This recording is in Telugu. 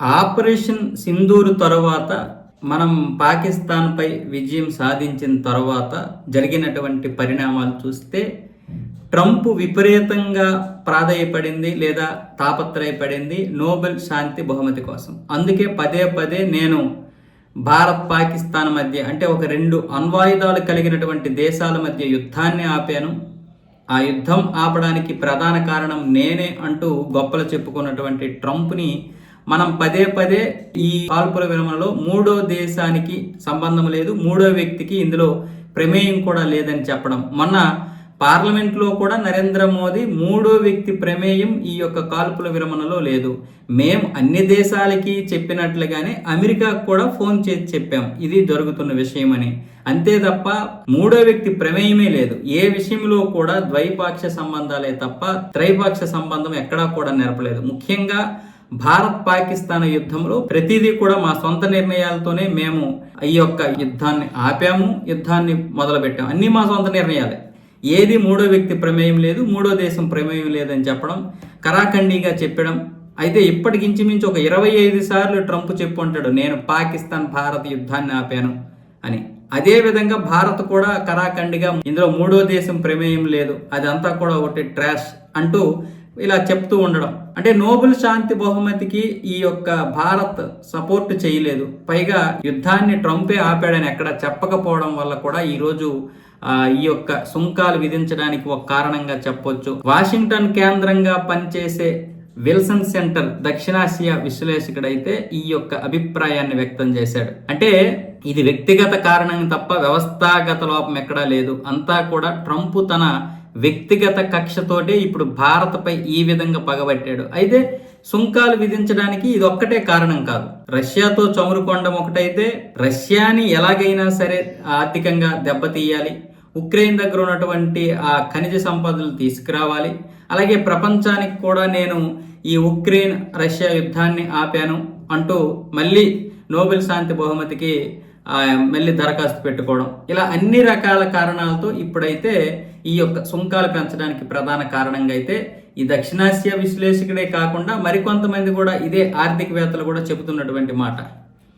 ఆపరేషన్ సింధూరు తరువాత మనం పాకిస్తాన్పై విజయం సాధించిన తర్వాత జరిగినటువంటి పరిణామాలు చూస్తే ట్రంప్ విపరీతంగా ప్రాధాయపడింది లేదా తాపత్రయపడింది నోబెల్ శాంతి బహుమతి కోసం. అందుకే పదే పదే నేను భారత్ పాకిస్తాన్ మధ్య అంటే ఒక రెండు అణ్వాయుధాలు కలిగినటువంటి దేశాల మధ్య యుద్ధాన్ని ఆపాను. ఆ యుద్ధం ఆపడానికి ప్రధాన కారణం నేనే అంటూ గొప్పలు చెప్పుకున్నటువంటి ట్రంప్ని మనం పదే పదే ఈ కాల్పుల విరమణలో మూడో దేశానికి సంబంధం లేదు మూడో వ్యక్తికి ఇందులో ప్రమేయం కూడా లేదని చెప్పడం. మొన్న పార్లమెంట్లో కూడా నరేంద్ర మోదీ మూడో వ్యక్తి ప్రమేయం ఈ యొక్క కాల్పుల విరమణలో లేదు. మేము అన్ని దేశాలకి చెప్పినట్లుగానే అమెరికాకు కూడా ఫోన్ చేసి చెప్పాం. ఇది జరుగుతున్న విషయమని. అంతే తప్ప మూడో వ్యక్తి ప్రమేయమే లేదు. ఏ విషయంలో కూడా ద్వైపాక్ష సంబంధాలే తప్ప త్రైపాక్ష సంబంధం ఎక్కడా కూడా నెరపలేదు. ముఖ్యంగా భారత్ పాకిస్తాన్ యుద్ధంలో ప్రతిదీ కూడా మా సొంత నిర్ణయాలతోనే మేము ఈ యొక్క యుద్ధాన్ని ఆపాము యుద్ధాన్ని మొదలుపెట్టాము. అన్నీ మా సొంత నిర్ణయాలే. ఏది మూడో వ్యక్తి ప్రమేయం లేదు మూడో దేశం ప్రమేయం లేదని చెప్పడం కరాఖండిగా చెప్పడం. అయితే ఇప్పటికించుమించు ఒక ఇరవై ఐదు సార్లు ట్రంప్ చెప్పు అంటాడు నేను పాకిస్తాన్ భారత్ యుద్ధాన్ని ఆపాను అని. అదే విధంగా భారత్ కూడా కరాఖండిగా ఇందులో మూడో దేశం ప్రమేయం లేదు. అదంతా కూడా ఒకటి ట్రాష్ అంటూ ఇలా చెప్తూ ఉండడం. అంటే నోబెల్ శాంతి బహుమతికి ఈ యొక్క భారత్ సపోర్ట్ చేయలేదు. పైగా యుద్ధాన్ని ట్రంపే ఆపాడని ఎక్కడ చెప్పకపోవడం వల్ల కూడా ఈరోజు ఈ యొక్క సుంకాలు విధించడానికి ఒక కారణంగా చెప్పొచ్చు. వాషింగ్టన్ కేంద్రంగా పనిచేసే విల్సన్ సెంటర్ దక్షిణాసియా విశ్లేషకుడైతే ఈ యొక్క అభిప్రాయాన్ని వ్యక్తం చేశాడు. అంటే ఇది వ్యక్తిగత కారణం తప్ప వ్యవస్థాగత లోపం ఎక్కడా లేదు. అంతా కూడా ట్రంప్ తన వ్యక్తిగత కక్షతోటే ఇప్పుడు భారత్పై ఈ విధంగా పగబట్టాడు. అయితే సుంకాలు విధించడానికి ఇది ఒక్కటే కారణం కాదు. రష్యాతో చమురుకొండం ఒకటైతే రష్యాని ఎలాగైనా సరే ఆర్థికంగా దెబ్బతీయాలి. ఉక్రెయిన్ దగ్గర ఉన్నటువంటి ఆ ఖనిజ సంపదలు తీసుకురావాలి. అలాగే ప్రపంచానికి కూడా నేను ఈ ఉక్రెయిన్ రష్యా యుద్ధాన్ని ఆపాను అంటూ మళ్ళీ నోబెల్ శాంతి బహుమతికి మళ్ళీ దరఖాస్తు పెట్టుకోవడం. ఇలా అన్ని రకాల కారణాలతో ఇప్పుడైతే ఈ యొక్క సుంకాలు పెంచడానికి ప్రధాన కారణంగా అయితే ఈ దక్షిణాసియా విశ్లేషకుడే కాకుండా మరికొంతమంది కూడా ఇదే ఆర్థికవేత్తలు కూడా చెబుతున్నటువంటి మాట.